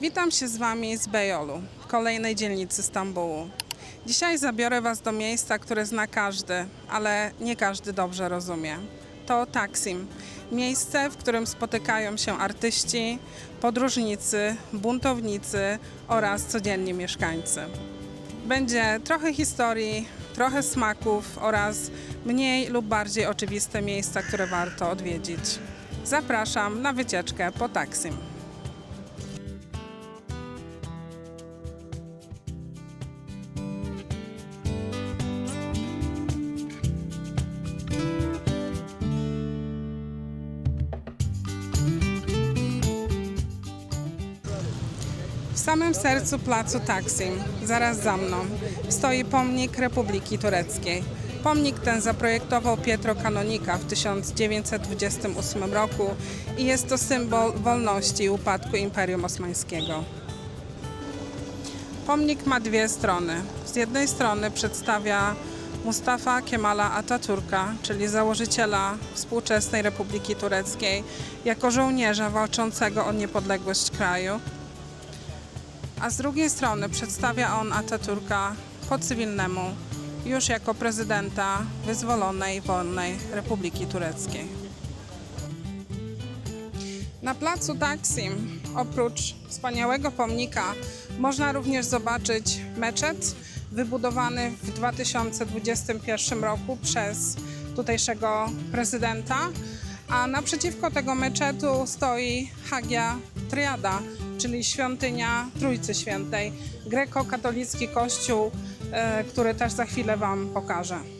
Witam się z Wami z Bejolu, kolejnej dzielnicy Stambułu. Dzisiaj zabiorę Was do miejsca, które zna każdy, ale nie każdy dobrze rozumie. To Taksim, miejsce, w którym spotykają się artyści, podróżnicy, buntownicy oraz codzienni mieszkańcy. Będzie trochę historii, trochę smaków oraz mniej lub bardziej oczywiste miejsca, które warto odwiedzić. Zapraszam na wycieczkę po Taksim. Samym sercu placu Taksim, zaraz za mną, stoi pomnik Republiki Tureckiej. Pomnik ten zaprojektował Pietro Kanonika w 1928 roku i jest to symbol wolności i upadku Imperium Osmańskiego. Pomnik ma dwie strony. Z jednej strony przedstawia Mustafa Kemala Ataturka, czyli założyciela współczesnej Republiki Tureckiej, jako żołnierza walczącego o niepodległość kraju a z drugiej strony przedstawia on Ataturka po cywilnemu, już jako prezydenta wyzwolonej, wolnej Republiki Tureckiej. Na placu Taksim, oprócz wspaniałego pomnika, można również zobaczyć meczet wybudowany w 2021 roku przez tutejszego prezydenta, a naprzeciwko tego meczetu stoi Hagia Triada, czyli świątynia Trójcy Świętej, grekokatolicki kościół, e, który też za chwilę Wam pokażę.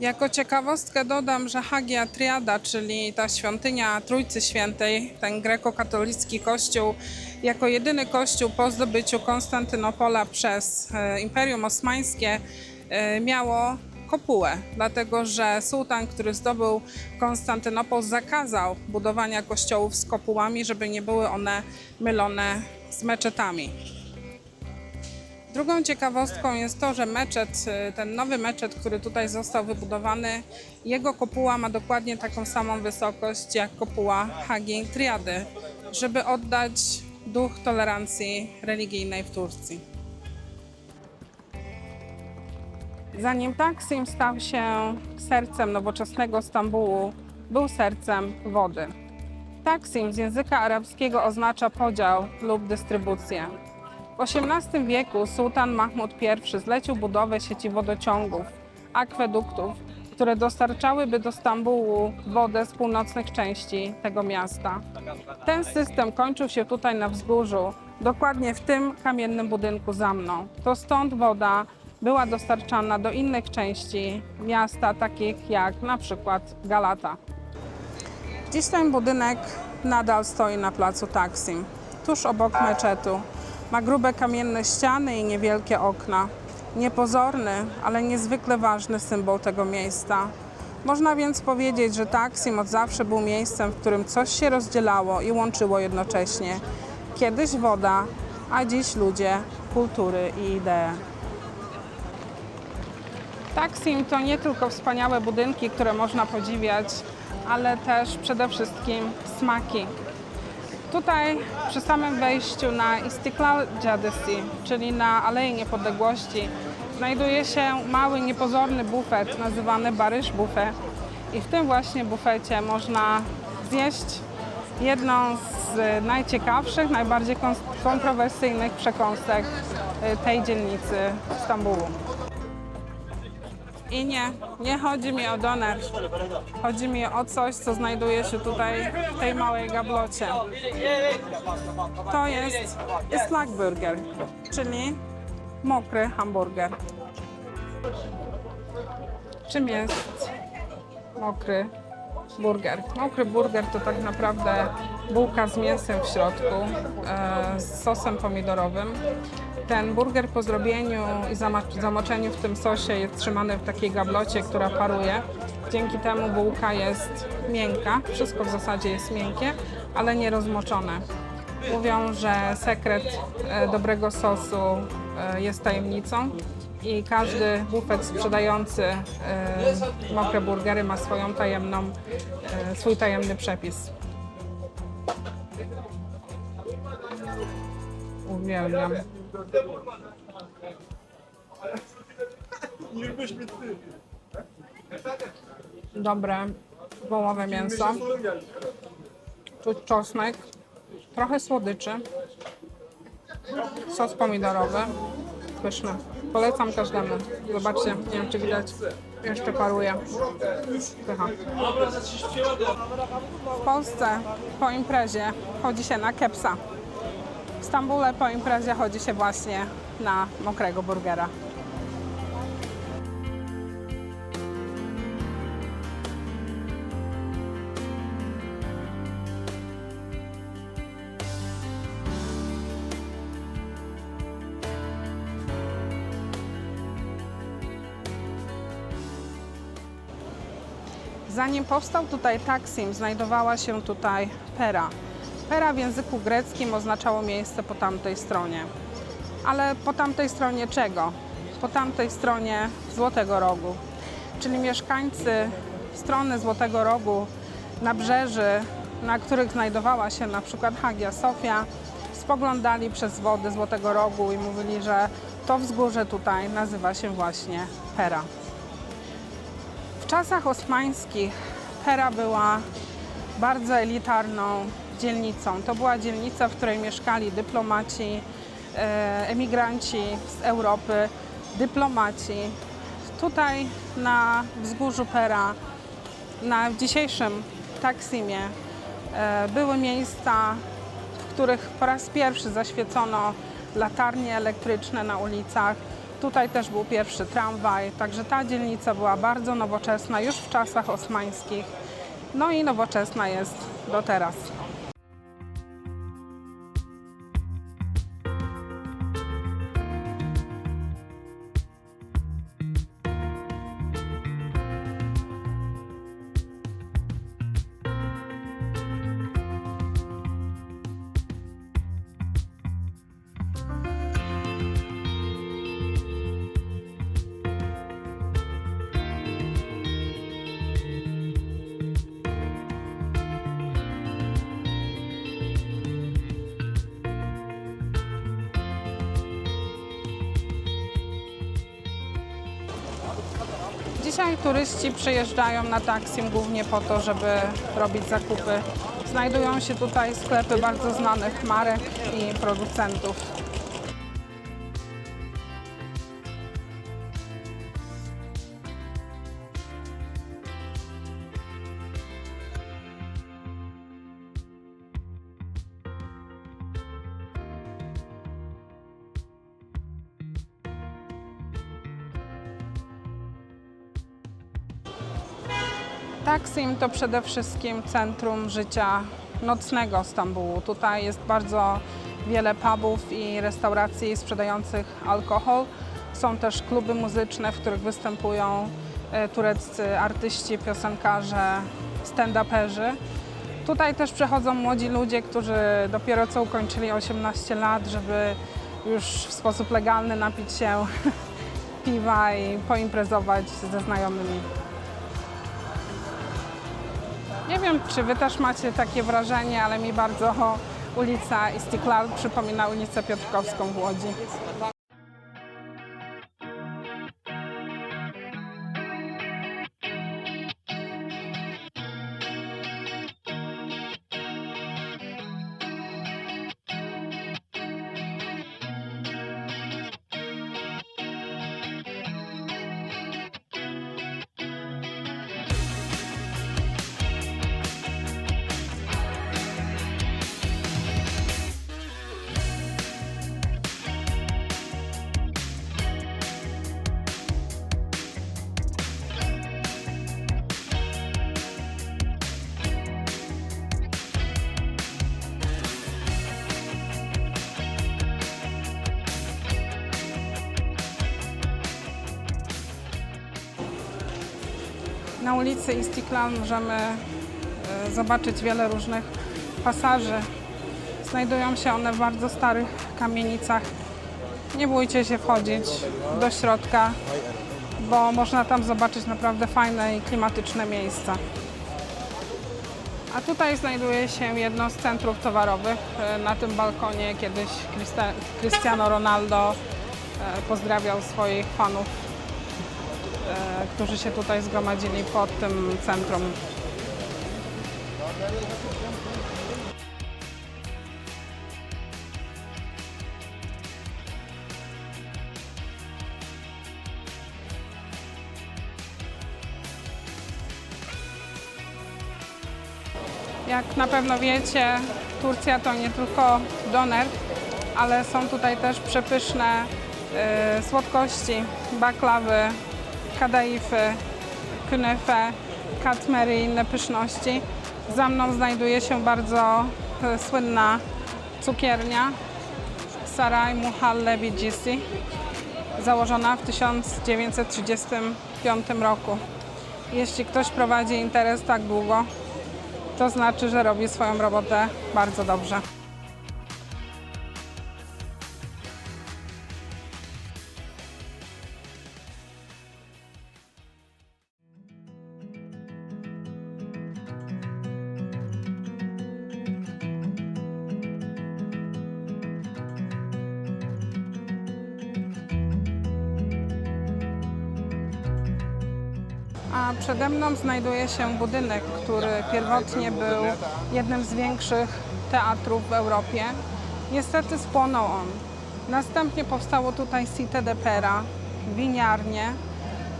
Jako ciekawostkę dodam, że Hagia Triada, czyli ta świątynia Trójcy Świętej, ten grekokatolicki kościół, jako jedyny kościół po zdobyciu Konstantynopola przez e, Imperium Osmańskie e, miało kopułę, dlatego że sułtan, który zdobył Konstantynopol, zakazał budowania kościołów z kopułami, żeby nie były one mylone z meczetami. Drugą ciekawostką jest to, że meczet, y, ten nowy meczet, który tutaj został wybudowany, jego kopuła ma dokładnie taką samą wysokość jak kopuła Hagi Triady, żeby oddać duch tolerancji religijnej w Turcji. Zanim Taksim stał się sercem nowoczesnego Stambułu, był sercem wody. Taksim z języka arabskiego oznacza podział lub dystrybucję. W XVIII wieku sułtan Mahmud I zlecił budowę sieci wodociągów, akweduktów, które dostarczałyby do Stambułu wodę z północnych części tego miasta. Ten system kończył się tutaj na wzgórzu, dokładnie w tym kamiennym budynku za mną. To stąd woda była dostarczana do innych części miasta, takich jak na przykład Galata. Dziś ten budynek nadal stoi na placu Taksim, tuż obok meczetu. Ma grube kamienne ściany i niewielkie okna. Niepozorny, ale niezwykle ważny symbol tego miejsca. Można więc powiedzieć, że Taksim od zawsze był miejscem, w którym coś się rozdzielało i łączyło jednocześnie. Kiedyś woda, a dziś ludzie, kultury i idee. Taksim to nie tylko wspaniałe budynki, które można podziwiać, ale też przede wszystkim smaki. Tutaj przy samym wejściu na Istiklal Caddesi, czyli na Alei Niepodległości, znajduje się mały, niepozorny bufet nazywany Barysz Buffet. I w tym właśnie bufecie można zjeść jedną z najciekawszych, najbardziej kon- kontrowersyjnych przekąsek y, tej dzielnicy Stambułu. I nie, nie chodzi mi o doner. Chodzi mi o coś, co znajduje się tutaj w tej małej gablocie. To jest Islak Burger, czyli mokry hamburger. Czym jest mokry burger? Mokry burger to tak naprawdę bułka z mięsem w środku, e, z sosem pomidorowym. Ten burger po zrobieniu i zamoczeniu w tym sosie jest trzymany w takiej gablocie, która paruje. Dzięki temu bułka jest miękka, wszystko w zasadzie jest miękkie, ale nie rozmoczone. Mówią, że sekret e, dobrego sosu e, jest tajemnicą i każdy bufet sprzedający e, mokre burgery ma swoją tajemną, e, swój tajemny przepis. Uwielbiam. Dobre wołowe mięso. Czuć czosnek, trochę słodyczy, sos pomidorowy, pyszny. Polecam każdemu. Zobaczcie, nie wiem czy widać, jeszcze paruje. W Polsce po imprezie chodzi się na kepsa. W Stambule po imprezie chodzi się właśnie na mokrego burgera. Zanim powstał tutaj Taksim, znajdowała się tutaj Pera. Pera w języku greckim oznaczało miejsce po tamtej stronie. Ale po tamtej stronie czego? Po tamtej stronie Złotego Rogu. Czyli mieszkańcy strony Złotego Rogu, nabrzeży, na których znajdowała się na przykład Hagia Sofia, spoglądali przez wody Złotego Rogu i mówili, że to wzgórze tutaj nazywa się właśnie Pera. W czasach osmańskich Pera była bardzo elitarną dzielnicą. To była dzielnica, w której mieszkali dyplomaci, e, emigranci z Europy, dyplomaci. Tutaj na wzgórzu Pera, na dzisiejszym Taksimie e, były miejsca, w których po raz pierwszy zaświecono latarnie elektryczne na ulicach. Tutaj też był pierwszy tramwaj, także ta dzielnica była bardzo nowoczesna już w czasach osmańskich. No i nowoczesna jest do teraz. Dzisiaj turyści przyjeżdżają na Taksim głównie po to, żeby robić zakupy. Znajdują się tutaj sklepy bardzo znanych marek i producentów. To przede wszystkim centrum życia nocnego Stambułu. Tutaj jest bardzo wiele pubów i restauracji sprzedających alkohol. Są też kluby muzyczne, w których występują e, tureccy artyści, piosenkarze, stand-uperzy. Tutaj też przychodzą młodzi ludzie, którzy dopiero co ukończyli 18 lat, żeby już w sposób legalny napić się piwa i poimprezować ze znajomymi. Nie wiem, czy Wy też macie takie wrażenie, ale mi bardzo ulica Istiklal przypomina ulicę Piotrkowską w Łodzi. Ulicy Istiklal możemy e, zobaczyć wiele różnych pasaży. Znajdują się one w bardzo starych kamienicach. Nie bójcie się wchodzić do środka, bo można tam zobaczyć naprawdę fajne i klimatyczne miejsca. A tutaj znajduje się jedno z centrów towarowych. E, Na tym balkonie kiedyś Cristiano Ronaldo e, pozdrawiał swoich fanów, którzy się tutaj zgromadzili pod tym centrum. Jak na pewno wiecie, Turcja to nie tylko doner, ale są tutaj też przepyszne y, słodkości, baklawy, kadaify, künefe, katmery i inne pyszności. Za mną znajduje się bardzo y, słynna cukiernia Saray Muhalle Bicisi, założona w 1935 roku. Jeśli ktoś prowadzi interes tak długo, to znaczy, że robi swoją robotę bardzo dobrze. Znajduje się budynek, który pierwotnie był jednym z większych teatrów w Europie. Niestety spłonął on. Następnie powstało tutaj Cité de Pera, winiarnie,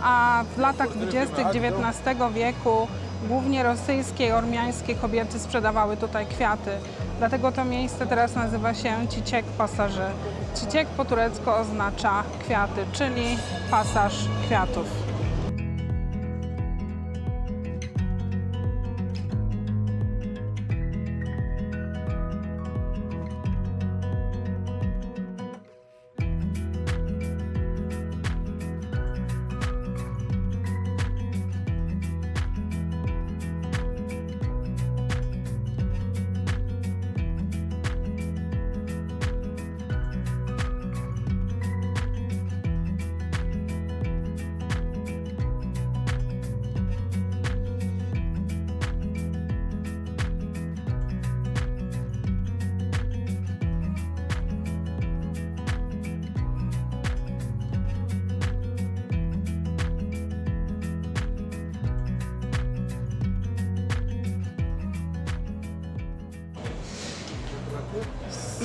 a w latach 20. XIX wieku głównie rosyjskie i ormiańskie kobiety sprzedawały tutaj kwiaty. Dlatego to miejsce teraz nazywa się Ciciek Pasaży. Ciciek po turecku oznacza kwiaty, czyli pasaż kwiatów.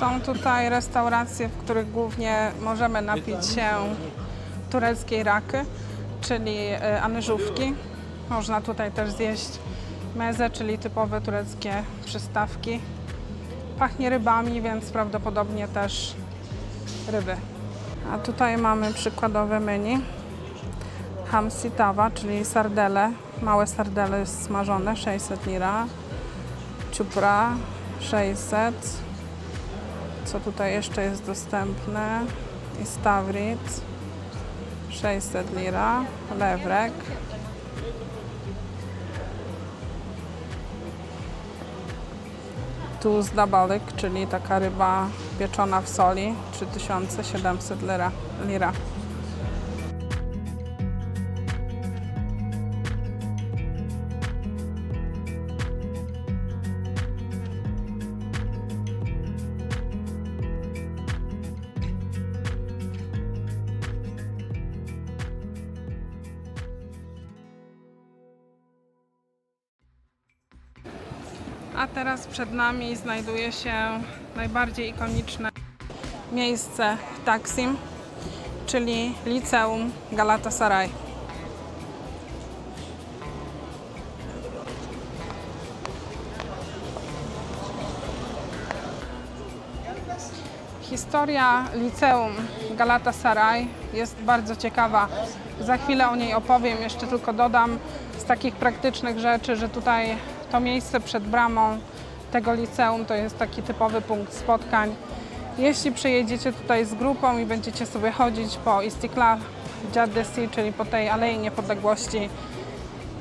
Są tutaj restauracje, w których głównie możemy napić się tureckiej raky, czyli e, anyżówki. Można tutaj też zjeść meze, czyli typowe tureckie przystawki. Pachnie rybami, więc prawdopodobnie też ryby. A tutaj mamy przykładowe menu. Hamsi czyli sardele, małe sardele smażone, 600 lira. Czupra 600. Co tutaj jeszcze jest dostępne? I Stavrit 600 lira, lewrek. Tu zdabalyk, czyli taka ryba pieczona w soli, 3700 lira. lira. Przed nami znajduje się najbardziej ikoniczne miejsce w Taksim, czyli Liceum Galatasaray. Historia liceum Galatasaray jest bardzo ciekawa. Za chwilę o niej opowiem. Jeszcze tylko dodam z takich praktycznych rzeczy, że tutaj to miejsce przed bramą tego liceum to jest taki typowy punkt spotkań. Jeśli przyjedziecie tutaj z grupą i będziecie sobie chodzić po Istiklal Caddesi, czyli po tej Alei Niepodległości,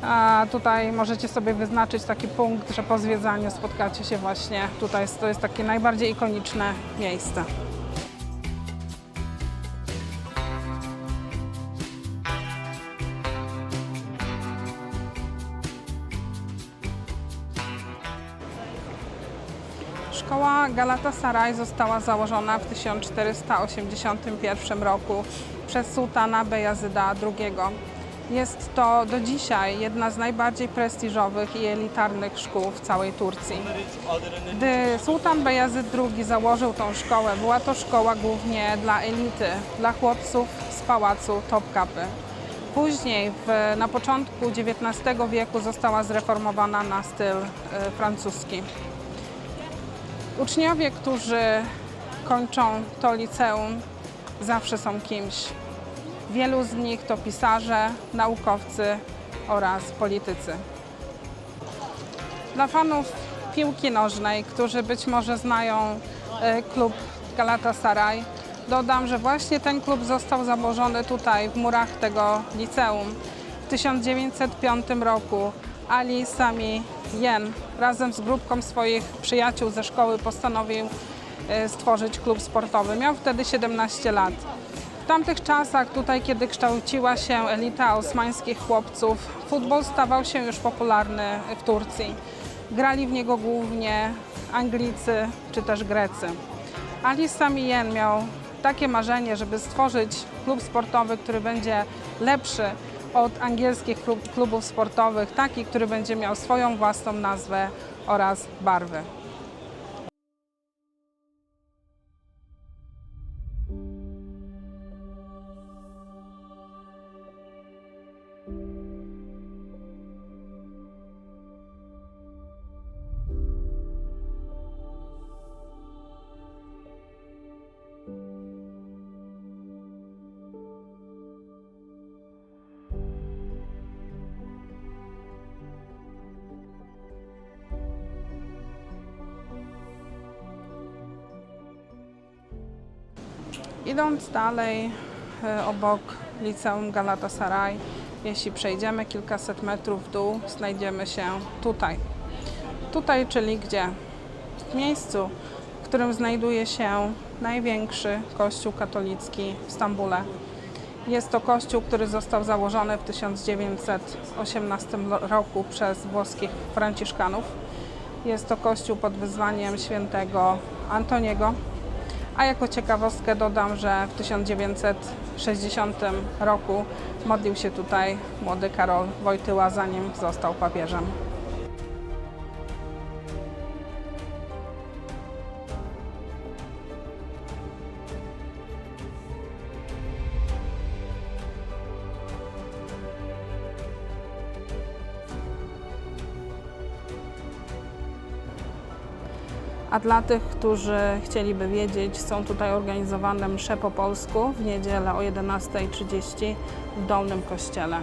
A tutaj możecie sobie wyznaczyć taki punkt, że po zwiedzaniu spotkacie się właśnie tutaj. To jest takie najbardziej ikoniczne miejsce. Galatasaray została założona w 1481 roku przez sułtana Bejazyda II. Jest to do dzisiaj jedna z najbardziej prestiżowych i elitarnych szkół w całej Turcji. Gdy sułtan Bejazyd II założył tą szkołę, była to szkoła głównie dla elity, dla chłopców z pałacu Topkapy. Później, w, na początku XIX wieku, została zreformowana na styl e, francuski. Uczniowie, którzy kończą to liceum, zawsze są kimś. Wielu z nich to pisarze, naukowcy oraz politycy. Dla fanów piłki nożnej, którzy być może znają e, klub Galatasaray, dodam, że właśnie ten klub został założony tutaj w murach tego liceum. W 1905 roku Ali Sami Yen razem z grupką swoich przyjaciół ze szkoły postanowił e, stworzyć klub sportowy. Miał wtedy 17 lat. W tamtych czasach, tutaj kiedy kształciła się elita osmańskich chłopców, futbol stawał się już popularny w Turcji. Grali w niego głównie Anglicy czy też Grecy. Ali Sami Yen miał takie marzenie, żeby stworzyć klub sportowy, który będzie lepszy od angielskich klub, klubów sportowych, taki, który będzie miał swoją własną nazwę oraz barwy. Idąc dalej e, obok liceum Galatasaray, jeśli przejdziemy kilkaset metrów w dół, znajdziemy się tutaj. Tutaj, czyli gdzie? W miejscu, w którym znajduje się największy kościół katolicki w Stambule. Jest to kościół, który został założony w 1918 roku przez włoskich franciszkanów. Jest to kościół pod wyzwaniem świętego Antoniego, a jako ciekawostkę dodam, że w 1960 roku modlił się tutaj młody Karol Wojtyła, zanim został papieżem. Dla tych, którzy chcieliby wiedzieć, są tutaj organizowane msze po polsku w niedzielę o 11.30 w Dolnym Kościele.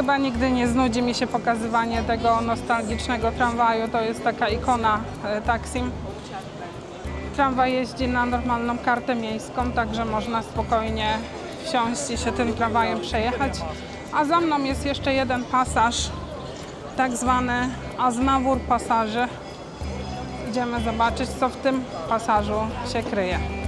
Chyba nigdy nie znudzi mi się pokazywanie tego nostalgicznego tramwaju. To jest taka ikona e, Taksim. Tramwaj jeździ na normalną kartę miejską, także można spokojnie wsiąść i się tym tramwajem przejechać. A za mną jest jeszcze jeden pasaż, tak zwany Aznawór pasaży. Idziemy zobaczyć, co w tym pasażu się kryje.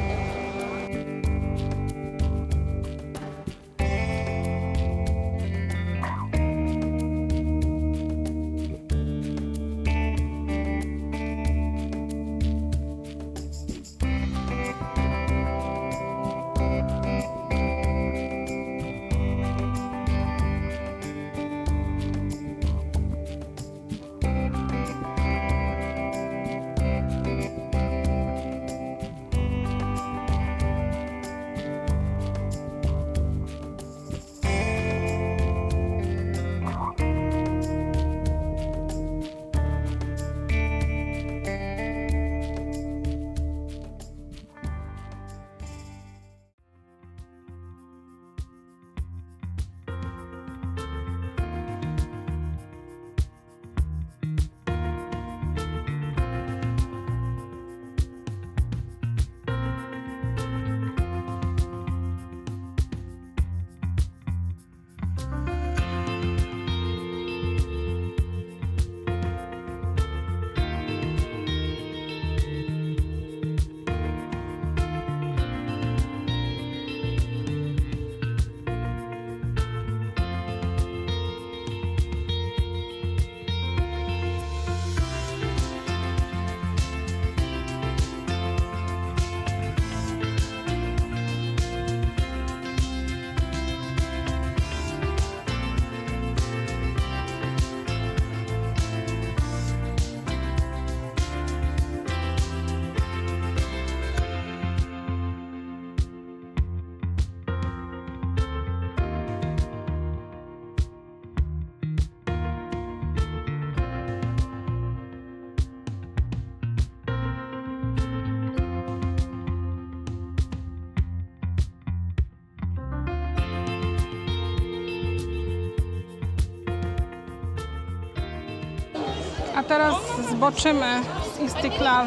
Teraz zboczymy z Istiklal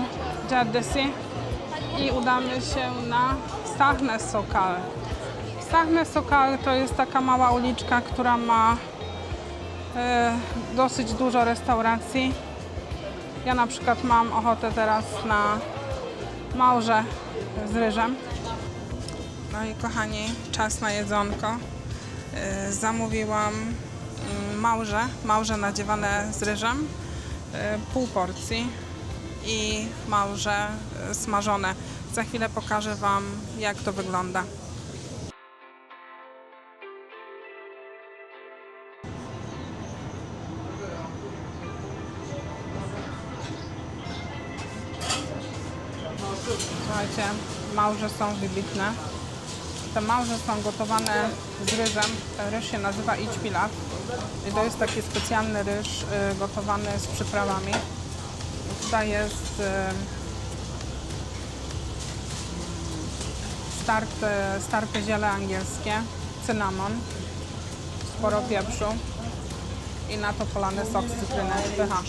Caddesi i udamy się na Sahne Sokal. Sahne Sokal to jest taka mała uliczka, która ma e, dosyć dużo restauracji. Ja na przykład mam ochotę teraz na małże z ryżem. No i kochani, czas na jedzonko. Y, Zamówiłam mm, małże, małże nadziewane z ryżem, y, pół porcji i małże y, smażone. Za chwilę pokażę Wam, jak to wygląda. Słuchajcie, małże są wybitne. Te małże są gotowane z ryżem. Ten ryż się nazywa idź pilaw. I to jest taki specjalny ryż y, gotowany z przyprawami. I Tutaj jest y, starte, starte ziele angielskie, cynamon, sporo pieprzu i na to polany sok z cytryny pycha.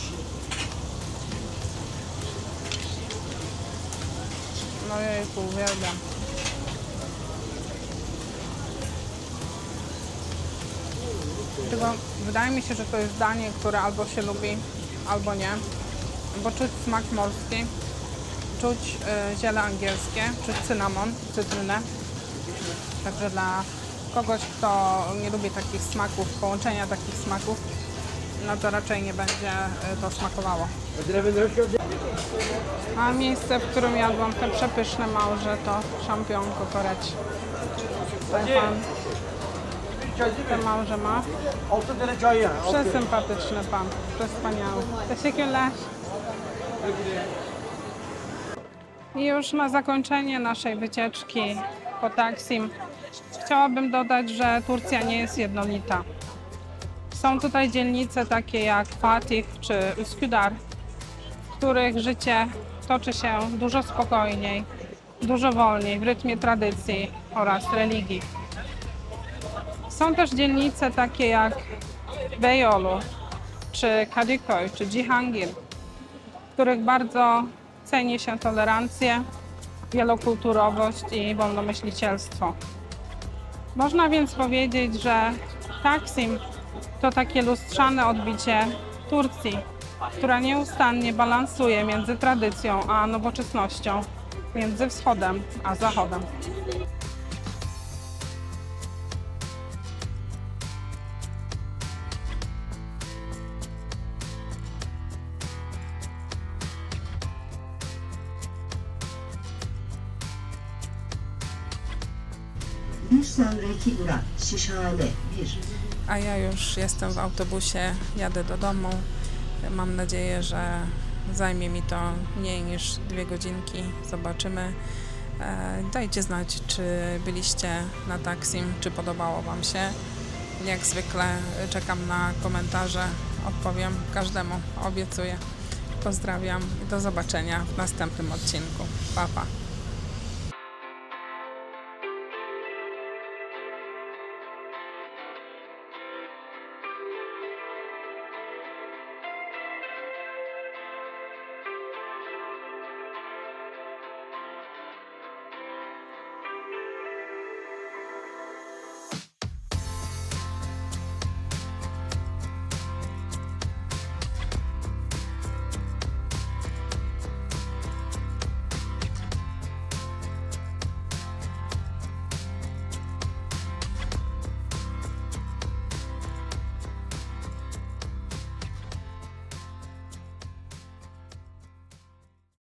No jejku, uwielbiam. Tylko wydaje mi się, że to jest danie, które albo się lubi, albo nie. Bo czuć smak morski, czuć y, ziele angielskie, czuć cynamon, cytrynę. Także dla kogoś, kto nie lubi takich smaków, połączenia takich smaków, no to raczej nie będzie y, to smakowało. A miejsce, w którym jadłam te przepyszne małże, to Champion Kokoreć. Pan te małże ma. Przesympatyczny pan, przespaniały. Teşekkürler. I już na zakończenie naszej wycieczki po Taksim chciałabym dodać, że Turcja nie jest jednolita. Są tutaj dzielnice takie jak Fatih czy Üsküdar, w których życie toczy się dużo spokojniej, dużo wolniej, w rytmie tradycji oraz religii. Są też dzielnice takie jak Beyoğlu, czy Kadıköy, czy Cihangir, w których bardzo ceni się tolerancję, wielokulturowość i wolnomyślicielstwo. Można więc powiedzieć, że Taksim to takie lustrzane odbicie Turcji, która nieustannie balansuje między tradycją a nowoczesnością, między wschodem a zachodem. Sonraki durak Şişhane 1. A ja już jestem w autobusie, jadę do domu. Mam nadzieję, że zajmie mi to mniej niż dwie godzinki. Zobaczymy. E, Dajcie znać, czy byliście na Taksim, czy podobało Wam się. Jak zwykle czekam na komentarze, odpowiem każdemu, obiecuję. Pozdrawiam i do zobaczenia w następnym odcinku. Pa, pa.